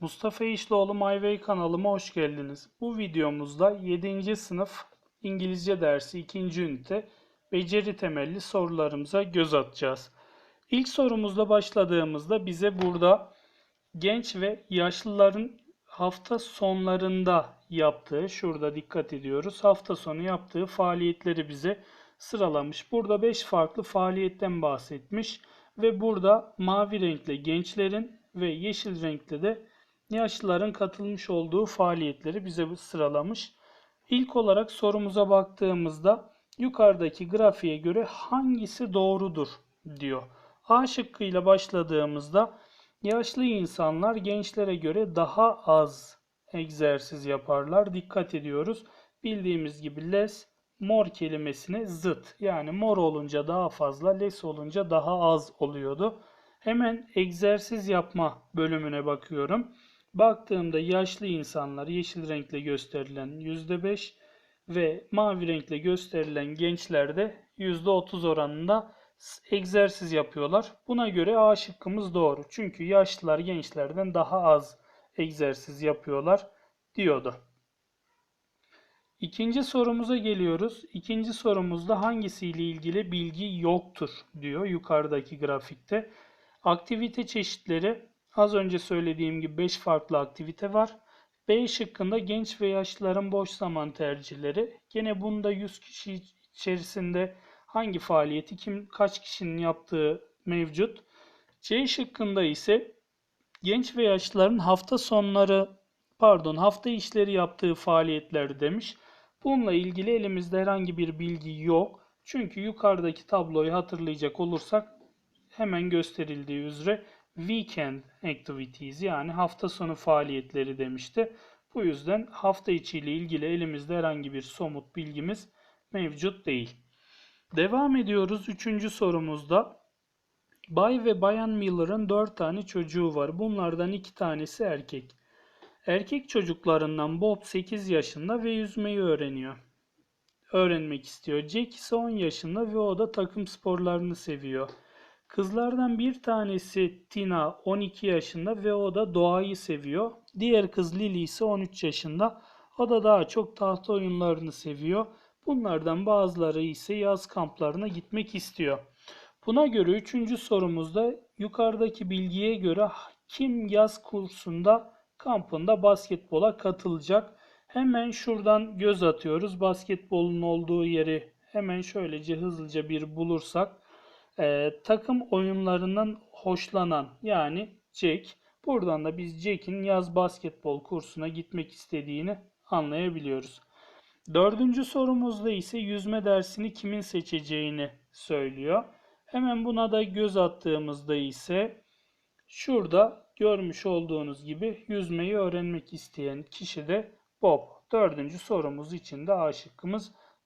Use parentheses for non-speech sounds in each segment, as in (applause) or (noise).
Mustafa İşlioğlu MyWay kanalıma hoş geldiniz. Bu videomuzda 7. sınıf İngilizce dersi 2. ünite beceri temelli sorularımıza göz atacağız. İlk sorumuzla başladığımızda bize burada genç ve yaşlıların hafta sonlarında yaptığı, şurada dikkat ediyoruz, hafta sonu yaptığı faaliyetleri bize sıralamış. Burada 5 farklı faaliyetten bahsetmiş ve burada mavi renkli gençlerin ve yeşil renkli de yaşlıların katılmış olduğu faaliyetleri bize sıralamış. İlk olarak sorumuza baktığımızda yukarıdaki grafiğe göre hangisi doğrudur diyor. A şıkkıyla başladığımızda yaşlı insanlar gençlere göre daha az egzersiz yaparlar. Dikkat ediyoruz. Bildiğimiz gibi less mor kelimesine zıt. Yani mor olunca daha fazla, less olunca daha az oluyordu. Hemen egzersiz yapma bölümüne bakıyorum. Baktığımda yaşlı insanlar yeşil renkle gösterilen %5 ve mavi renkle gösterilen gençlerde %30 oranında egzersiz yapıyorlar. Buna göre A şıkkımız doğru. Çünkü yaşlılar gençlerden daha az egzersiz yapıyorlar diyordu. İkinci sorumuza geliyoruz. İkinci sorumuzda hangisiyle ilgili bilgi yoktur diyor yukarıdaki grafikte. Aktivite çeşitleri az önce söylediğim gibi 5 farklı aktivite var. B şıkkında genç ve yaşlıların boş zaman tercihleri. Gene bunda 100 kişi içerisinde hangi faaliyeti kim kaç kişinin yaptığı mevcut. C şıkkında ise genç ve yaşlıların hafta sonları pardon hafta işleri yaptığı faaliyetler demiş. Bununla ilgili elimizde herhangi bir bilgi yok. Çünkü yukarıdaki tabloyu hatırlayacak olursak hemen gösterildiği üzere weekend activities yani hafta sonu faaliyetleri demişti. Bu yüzden hafta içi ile ilgili elimizde herhangi bir somut bilgimiz mevcut değil. Devam ediyoruz. Üçüncü sorumuzda Bay ve Bayan Miller'ın dört tane çocuğu var. Bunlardan iki tanesi erkek. Erkek çocuklarından Bob 8 yaşında ve yüzmeyi öğreniyor. Öğrenmek istiyor. Jack ise 10 yaşında ve o da takım sporlarını seviyor. Kızlardan bir tanesi Tina 12 yaşında ve o da doğayı seviyor. Diğer kız Lily ise 13 yaşında. O da daha çok tahta oyunlarını seviyor. Bunlardan bazıları ise yaz kamplarına gitmek istiyor. Buna göre üçüncü sorumuzda yukarıdaki bilgiye göre kim yaz kursunda kampında basketbola katılacak? Hemen şuradan göz atıyoruz. Basketbolun olduğu yeri hemen şöylece hızlıca bir bulursak e, takım oyunlarından hoşlanan yani Jack. Buradan da biz Jack'in yaz basketbol kursuna gitmek istediğini anlayabiliyoruz. Dördüncü sorumuzda ise yüzme dersini kimin seçeceğini söylüyor. Hemen buna da göz attığımızda ise şurada görmüş olduğunuz gibi yüzmeyi öğrenmek isteyen kişi de Bob. Dördüncü sorumuz için de A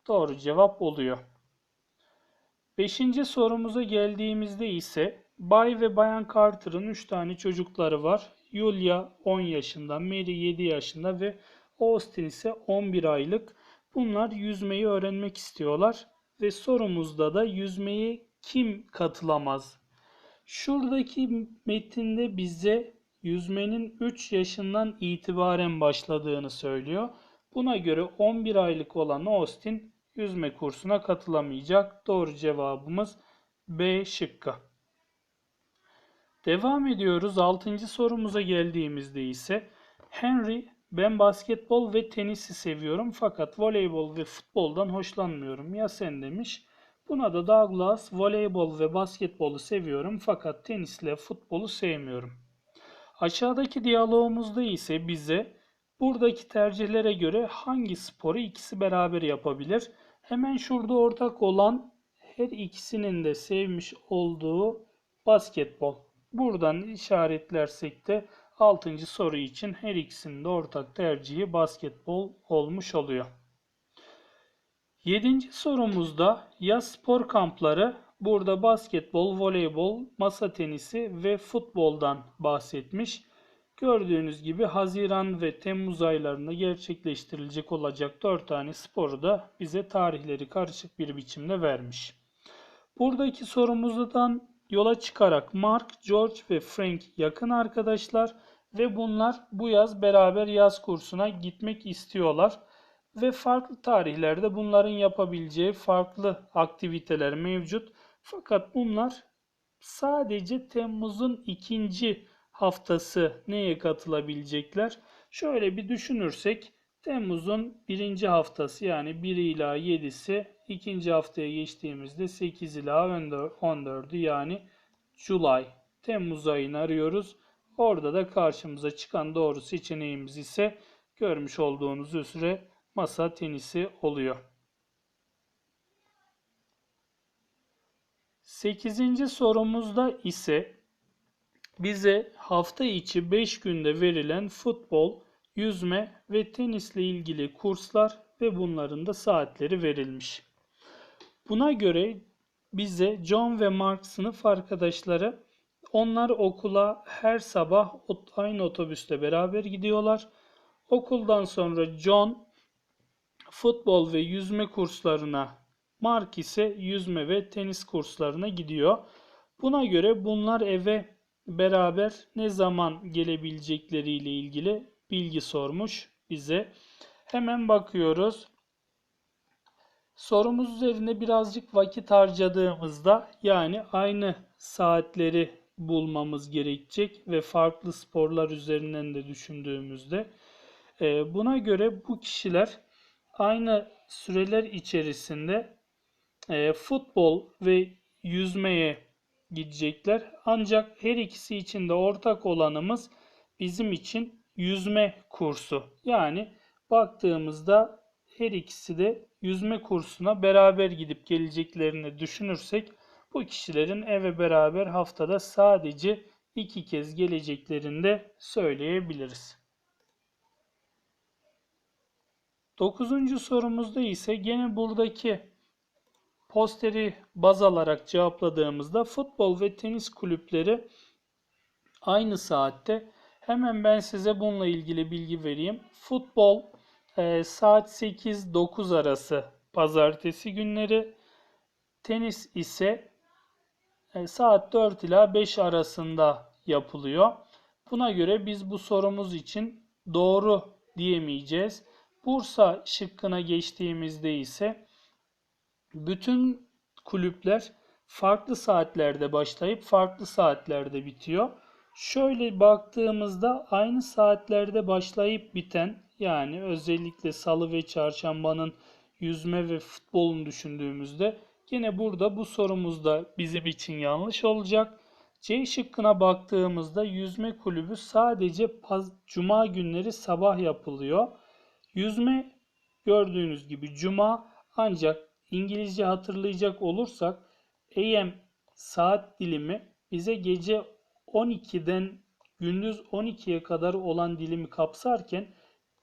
doğru cevap oluyor. Beşinci sorumuza geldiğimizde ise Bay ve Bayan Carter'ın 3 tane çocukları var. Julia 10 yaşında, Mary 7 yaşında ve Austin ise 11 aylık. Bunlar yüzmeyi öğrenmek istiyorlar ve sorumuzda da yüzmeyi kim katılamaz? Şuradaki metinde bize yüzmenin 3 yaşından itibaren başladığını söylüyor. Buna göre 11 aylık olan Austin yüzme kursuna katılamayacak. Doğru cevabımız B şıkkı. Devam ediyoruz. 6. sorumuza geldiğimizde ise Henry ben basketbol ve tenisi seviyorum fakat voleybol ve futboldan hoşlanmıyorum. Ya sen demiş. Buna da Douglas voleybol ve basketbolu seviyorum fakat tenisle futbolu sevmiyorum. Aşağıdaki diyalogumuzda ise bize buradaki tercihlere göre hangi sporu ikisi beraber yapabilir? Hemen şurada ortak olan her ikisinin de sevmiş olduğu basketbol. Buradan işaretlersek de 6. soru için her ikisinin de ortak tercihi basketbol olmuş oluyor. 7. sorumuzda yaz spor kampları burada basketbol, voleybol, masa tenisi ve futboldan bahsetmiş. Gördüğünüz gibi Haziran ve Temmuz aylarında gerçekleştirilecek olacak 4 tane sporu da bize tarihleri karışık bir biçimde vermiş. Buradaki sorumuzdan yola çıkarak Mark, George ve Frank yakın arkadaşlar ve bunlar bu yaz beraber yaz kursuna gitmek istiyorlar ve farklı tarihlerde bunların yapabileceği farklı aktiviteler mevcut. Fakat bunlar sadece Temmuz'un ikinci haftası neye katılabilecekler? Şöyle bir düşünürsek Temmuz'un birinci haftası yani 1 ila 7'si ikinci haftaya geçtiğimizde 8 ila 14'ü yani July Temmuz ayını arıyoruz. Orada da karşımıza çıkan doğru seçeneğimiz ise görmüş olduğunuz üzere masa tenisi oluyor. 8. sorumuzda ise bize hafta içi 5 günde verilen futbol, yüzme ve tenisle ilgili kurslar ve bunların da saatleri verilmiş. Buna göre bize John ve Mark sınıf arkadaşları onlar okula her sabah aynı otobüste beraber gidiyorlar. Okuldan sonra John futbol ve yüzme kurslarına, Mark ise yüzme ve tenis kurslarına gidiyor. Buna göre bunlar eve beraber ne zaman gelebilecekleriyle ilgili bilgi sormuş bize. Hemen bakıyoruz. Sorumuz üzerinde birazcık vakit harcadığımızda yani aynı saatleri bulmamız gerekecek ve farklı sporlar üzerinden de düşündüğümüzde e, buna göre bu kişiler aynı süreler içerisinde e, futbol ve yüzmeye gidecekler. Ancak her ikisi için de ortak olanımız bizim için yüzme kursu. Yani baktığımızda her ikisi de yüzme kursuna beraber gidip geleceklerini düşünürsek bu kişilerin eve beraber haftada sadece iki kez geleceklerini de söyleyebiliriz. Dokuzuncu sorumuzda ise gene buradaki posteri baz alarak cevapladığımızda futbol ve tenis kulüpleri aynı saatte. Hemen ben size bununla ilgili bilgi vereyim. Futbol e, saat 8-9 arası pazartesi günleri. Tenis ise e, saat 4 ila 5 arasında yapılıyor. Buna göre biz bu sorumuz için doğru diyemeyeceğiz. Bursa şıkkına geçtiğimizde ise bütün kulüpler farklı saatlerde başlayıp farklı saatlerde bitiyor. Şöyle baktığımızda aynı saatlerde başlayıp biten yani özellikle salı ve çarşambanın yüzme ve futbolun düşündüğümüzde yine burada bu sorumuzda bizim için yanlış olacak. C şıkkına baktığımızda yüzme kulübü sadece cuma günleri sabah yapılıyor. Yüzme gördüğünüz gibi cuma ancak İngilizce hatırlayacak olursak AM saat dilimi bize gece 12'den gündüz 12'ye kadar olan dilimi kapsarken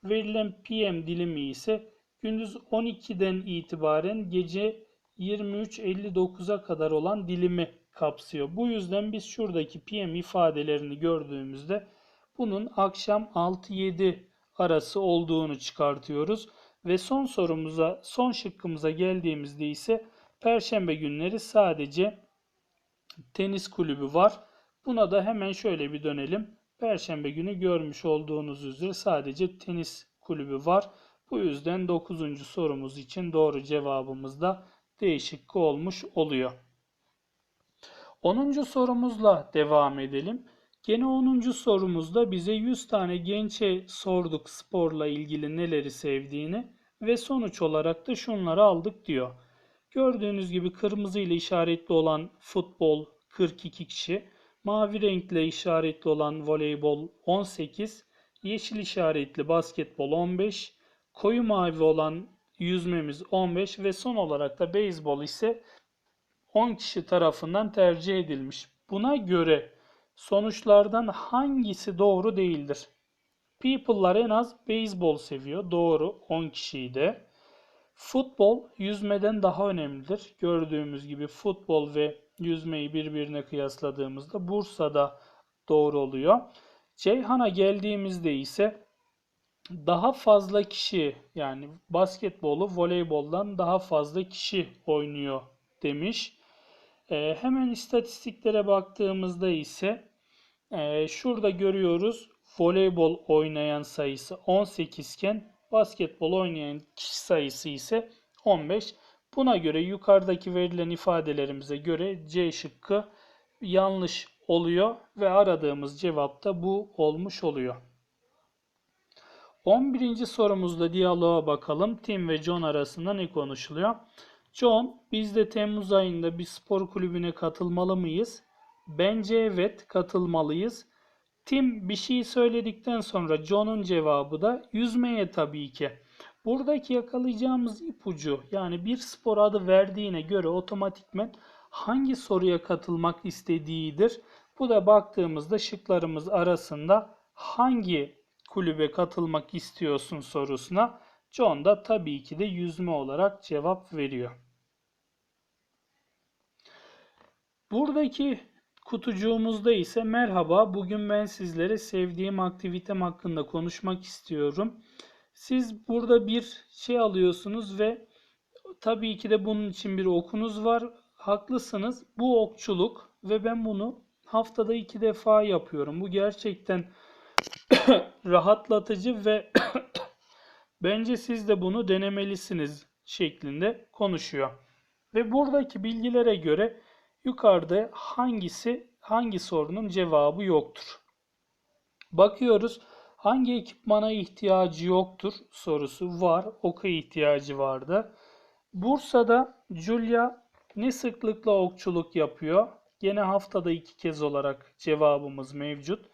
verilen PM dilimi ise gündüz 12'den itibaren gece 23.59'a kadar olan dilimi kapsıyor. Bu yüzden biz şuradaki PM ifadelerini gördüğümüzde bunun akşam 6-7 arası olduğunu çıkartıyoruz. Ve son sorumuza, son şıkkımıza geldiğimizde ise Perşembe günleri sadece tenis kulübü var. Buna da hemen şöyle bir dönelim. Perşembe günü görmüş olduğunuz üzere sadece tenis kulübü var. Bu yüzden 9. sorumuz için doğru cevabımız da D olmuş oluyor. 10. sorumuzla devam edelim. Gene 10. sorumuzda bize 100 tane gençe sorduk sporla ilgili neleri sevdiğini ve sonuç olarak da şunları aldık diyor. Gördüğünüz gibi kırmızı ile işaretli olan futbol 42 kişi, mavi renkle işaretli olan voleybol 18, yeşil işaretli basketbol 15, koyu mavi olan yüzmemiz 15 ve son olarak da beyzbol ise 10 kişi tarafından tercih edilmiş. Buna göre sonuçlardan hangisi doğru değildir? People'lar en az beyzbol seviyor. Doğru 10 kişiydi. Futbol yüzmeden daha önemlidir. Gördüğümüz gibi futbol ve yüzmeyi birbirine kıyasladığımızda Bursa'da doğru oluyor. Ceyhan'a geldiğimizde ise daha fazla kişi yani basketbolu voleyboldan daha fazla kişi oynuyor demiş. Ee, hemen istatistiklere baktığımızda ise e, şurada görüyoruz voleybol oynayan sayısı 18 iken basketbol oynayan kişi sayısı ise 15. Buna göre yukarıdaki verilen ifadelerimize göre C şıkkı yanlış oluyor ve aradığımız cevap da bu olmuş oluyor. 11. sorumuzda diyaloğa bakalım. Tim ve John arasında ne konuşuluyor? John, biz de Temmuz ayında bir spor kulübüne katılmalı mıyız? Bence evet, katılmalıyız. Tim bir şey söyledikten sonra John'un cevabı da yüzmeye tabii ki. Buradaki yakalayacağımız ipucu yani bir spor adı verdiğine göre otomatikmen hangi soruya katılmak istediğidir. Bu da baktığımızda şıklarımız arasında hangi kulübe katılmak istiyorsun sorusuna John da tabii ki de yüzme olarak cevap veriyor. Buradaki kutucuğumuzda ise merhaba bugün ben sizlere sevdiğim aktivitem hakkında konuşmak istiyorum. Siz burada bir şey alıyorsunuz ve tabii ki de bunun için bir okunuz var. Haklısınız. Bu okçuluk ve ben bunu haftada iki defa yapıyorum. Bu gerçekten (coughs) rahatlatıcı ve (coughs) bence siz de bunu denemelisiniz şeklinde konuşuyor. Ve buradaki bilgilere göre yukarıda hangisi hangi sorunun cevabı yoktur. Bakıyoruz hangi ekipmana ihtiyacı yoktur sorusu var. Oka ihtiyacı vardı. Bursa'da Julia ne sıklıkla okçuluk yapıyor? Gene haftada iki kez olarak cevabımız mevcut.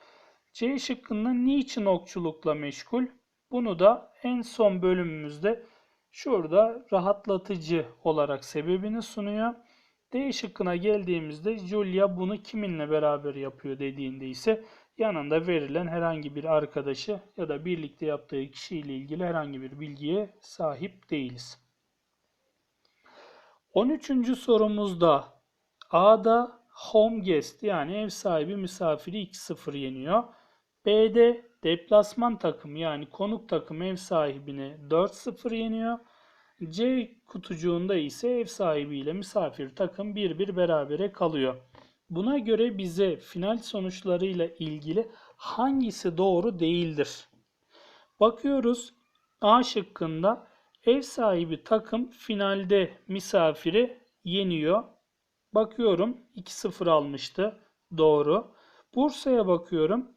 C şıkkında niçin okçulukla meşgul? Bunu da en son bölümümüzde şurada rahatlatıcı olarak sebebini sunuyor. D şıkkına geldiğimizde Julia bunu kiminle beraber yapıyor dediğinde ise yanında verilen herhangi bir arkadaşı ya da birlikte yaptığı kişiyle ilgili herhangi bir bilgiye sahip değiliz. 13. sorumuzda A'da home guest yani ev sahibi misafiri 2-0 yeniyor. B'de deplasman takım yani konuk takım ev sahibini 4-0 yeniyor. C kutucuğunda ise ev sahibiyle misafir takım 1-1 berabere kalıyor. Buna göre bize final sonuçlarıyla ilgili hangisi doğru değildir? Bakıyoruz A şıkkında ev sahibi takım finalde misafiri yeniyor. Bakıyorum 2-0 almıştı. Doğru. Bursa'ya bakıyorum.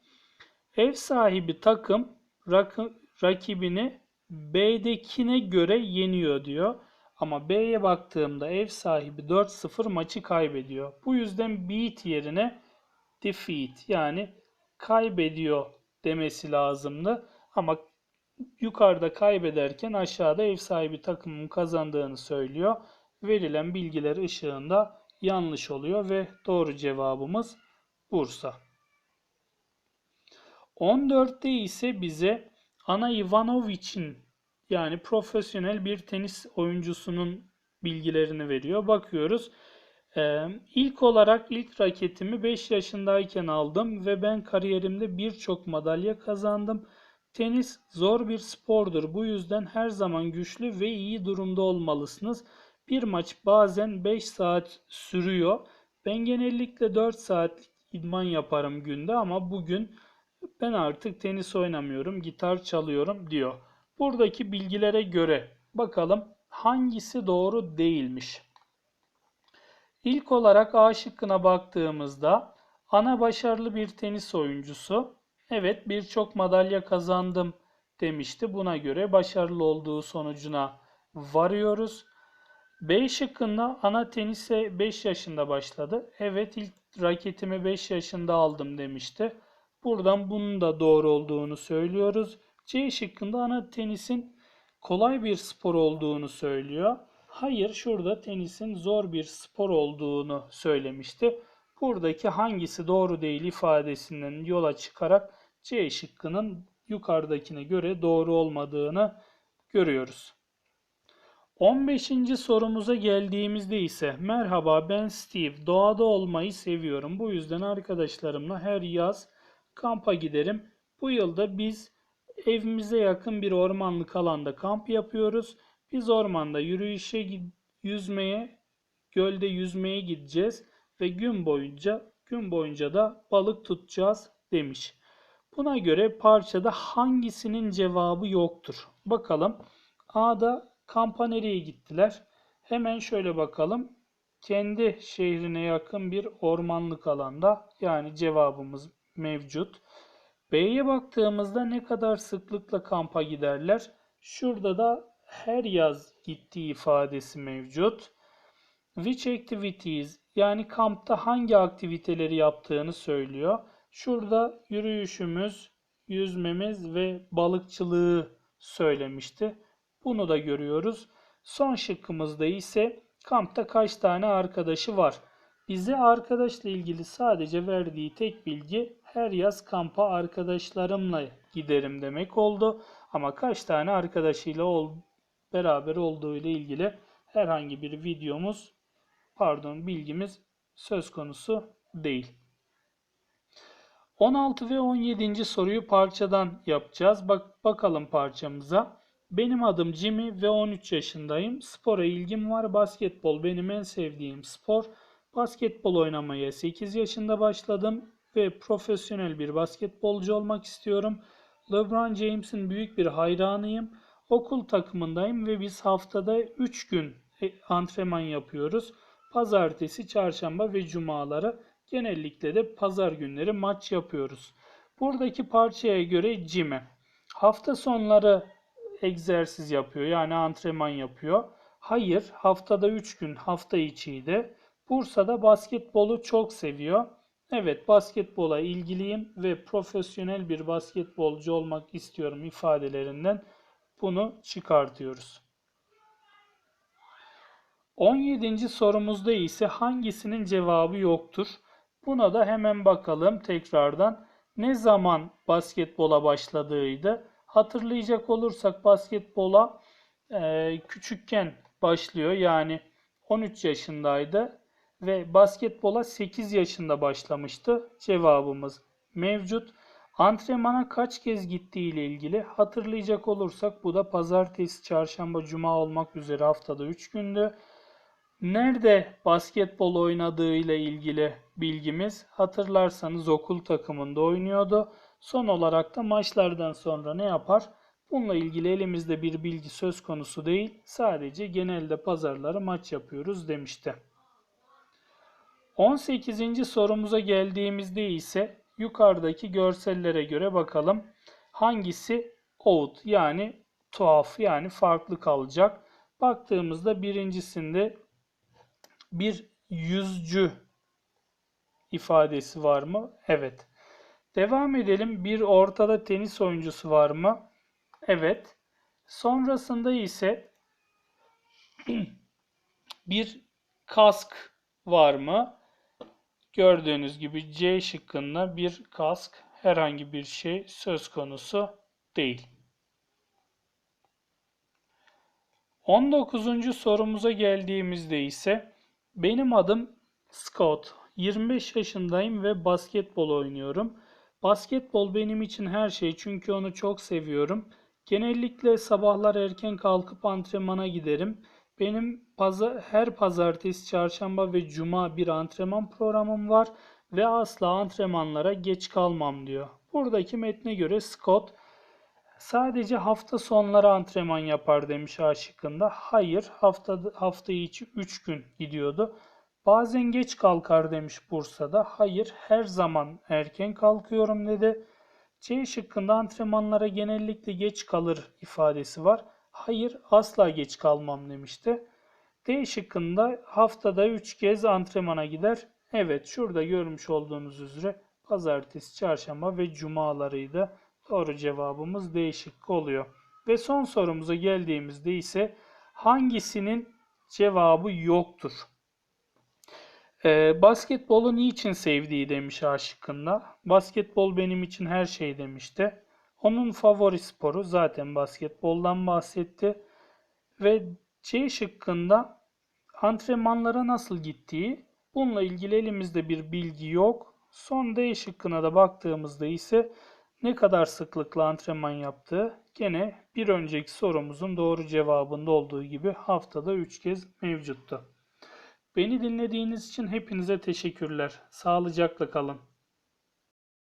Ev sahibi takım rakibini B'dekine göre yeniyor diyor. Ama B'ye baktığımda ev sahibi 4-0 maçı kaybediyor. Bu yüzden beat yerine defeat yani kaybediyor demesi lazımdı. Ama yukarıda kaybederken aşağıda ev sahibi takımın kazandığını söylüyor. Verilen bilgiler ışığında yanlış oluyor ve doğru cevabımız Bursa. 14'te ise bize Ana Ivanovic'in yani profesyonel bir tenis oyuncusunun bilgilerini veriyor. Bakıyoruz. Ee, ilk olarak ilk raketimi 5 yaşındayken aldım ve ben kariyerimde birçok madalya kazandım. Tenis zor bir spordur. Bu yüzden her zaman güçlü ve iyi durumda olmalısınız. Bir maç bazen 5 saat sürüyor. Ben genellikle 4 saat idman yaparım günde ama bugün ben artık tenis oynamıyorum, gitar çalıyorum diyor. Buradaki bilgilere göre bakalım hangisi doğru değilmiş. İlk olarak A şıkkına baktığımızda ana başarılı bir tenis oyuncusu. Evet birçok madalya kazandım demişti. Buna göre başarılı olduğu sonucuna varıyoruz. B şıkkında ana tenise 5 yaşında başladı. Evet ilk raketimi 5 yaşında aldım demişti. Buradan bunun da doğru olduğunu söylüyoruz. C şıkkında ana tenisin kolay bir spor olduğunu söylüyor. Hayır şurada tenisin zor bir spor olduğunu söylemişti. Buradaki hangisi doğru değil ifadesinden yola çıkarak C şıkkının yukarıdakine göre doğru olmadığını görüyoruz. 15. sorumuza geldiğimizde ise merhaba ben Steve doğada olmayı seviyorum. Bu yüzden arkadaşlarımla her yaz kampa giderim. Bu yılda biz evimize yakın bir ormanlık alanda kamp yapıyoruz. Biz ormanda yürüyüşe, yüzmeye, gölde yüzmeye gideceğiz ve gün boyunca gün boyunca da balık tutacağız demiş. Buna göre parçada hangisinin cevabı yoktur? Bakalım. A'da kampa nereye gittiler? Hemen şöyle bakalım. Kendi şehrine yakın bir ormanlık alanda yani cevabımız mevcut. B'ye baktığımızda ne kadar sıklıkla kampa giderler? Şurada da her yaz gittiği ifadesi mevcut. Which activities yani kampta hangi aktiviteleri yaptığını söylüyor. Şurada yürüyüşümüz, yüzmemiz ve balıkçılığı söylemişti. Bunu da görüyoruz. Son şıkkımızda ise kampta kaç tane arkadaşı var? Bize arkadaşla ilgili sadece verdiği tek bilgi her yaz kampa arkadaşlarımla giderim demek oldu. Ama kaç tane arkadaşıyla ol, beraber olduğu ile ilgili herhangi bir videomuz pardon bilgimiz söz konusu değil. 16 ve 17. soruyu parçadan yapacağız. Bak bakalım parçamıza. Benim adım Jimmy ve 13 yaşındayım. Spora ilgim var. Basketbol benim en sevdiğim spor. Basketbol oynamaya 8 yaşında başladım ve profesyonel bir basketbolcu olmak istiyorum. LeBron James'in büyük bir hayranıyım. Okul takımındayım ve biz haftada 3 gün e, antrenman yapıyoruz. Pazartesi, çarşamba ve cumaları genellikle de pazar günleri maç yapıyoruz. Buradaki parçaya göre Jimmy hafta sonları egzersiz yapıyor yani antrenman yapıyor. Hayır haftada 3 gün hafta içiydi. Bursa'da basketbolu çok seviyor. Evet basketbola ilgiliyim ve profesyonel bir basketbolcu olmak istiyorum ifadelerinden bunu çıkartıyoruz. 17. sorumuzda ise hangisinin cevabı yoktur? Buna da hemen bakalım tekrardan. Ne zaman basketbola başladığıydı? Hatırlayacak olursak basketbola e, küçükken başlıyor. Yani 13 yaşındaydı ve basketbola 8 yaşında başlamıştı. Cevabımız mevcut. Antrenmana kaç kez gittiği ile ilgili hatırlayacak olursak bu da pazartesi, çarşamba, cuma olmak üzere haftada 3 gündü. Nerede basketbol oynadığı ile ilgili bilgimiz hatırlarsanız okul takımında oynuyordu. Son olarak da maçlardan sonra ne yapar? Bununla ilgili elimizde bir bilgi söz konusu değil. Sadece genelde pazarları maç yapıyoruz demişti. 18. sorumuza geldiğimizde ise yukarıdaki görsellere göre bakalım hangisi odd yani tuhaf yani farklı kalacak. Baktığımızda birincisinde bir yüzcü ifadesi var mı? Evet. Devam edelim. Bir ortada tenis oyuncusu var mı? Evet. Sonrasında ise (clears throat) bir kask var mı? Gördüğünüz gibi C şıkkında bir kask herhangi bir şey söz konusu değil. 19. sorumuza geldiğimizde ise benim adım Scott. 25 yaşındayım ve basketbol oynuyorum. Basketbol benim için her şey çünkü onu çok seviyorum. Genellikle sabahlar erken kalkıp antrenmana giderim. Benim pazar, her pazartesi, çarşamba ve cuma bir antrenman programım var ve asla antrenmanlara geç kalmam diyor. Buradaki metne göre Scott sadece hafta sonları antrenman yapar demiş A şıkkında. Hayır hafta, hafta içi 3 gün gidiyordu. Bazen geç kalkar demiş Bursa'da. Hayır her zaman erken kalkıyorum dedi. C şıkkında antrenmanlara genellikle geç kalır ifadesi var. Hayır asla geç kalmam demişti. D şıkkında haftada 3 kez antrenmana gider. Evet şurada görmüş olduğunuz üzere pazartesi, çarşamba ve cumalarıydı. Doğru cevabımız D şıkkı oluyor. Ve son sorumuza geldiğimizde ise hangisinin cevabı yoktur? Ee, basketbolu niçin sevdiği demiş A şıkkında. Basketbol benim için her şey demişti. Onun favori sporu zaten basketboldan bahsetti. Ve C şıkkında antrenmanlara nasıl gittiği. Bununla ilgili elimizde bir bilgi yok. Son D şıkkına da baktığımızda ise ne kadar sıklıkla antrenman yaptığı gene bir önceki sorumuzun doğru cevabında olduğu gibi haftada 3 kez mevcuttu. Beni dinlediğiniz için hepinize teşekkürler. Sağlıcakla kalın.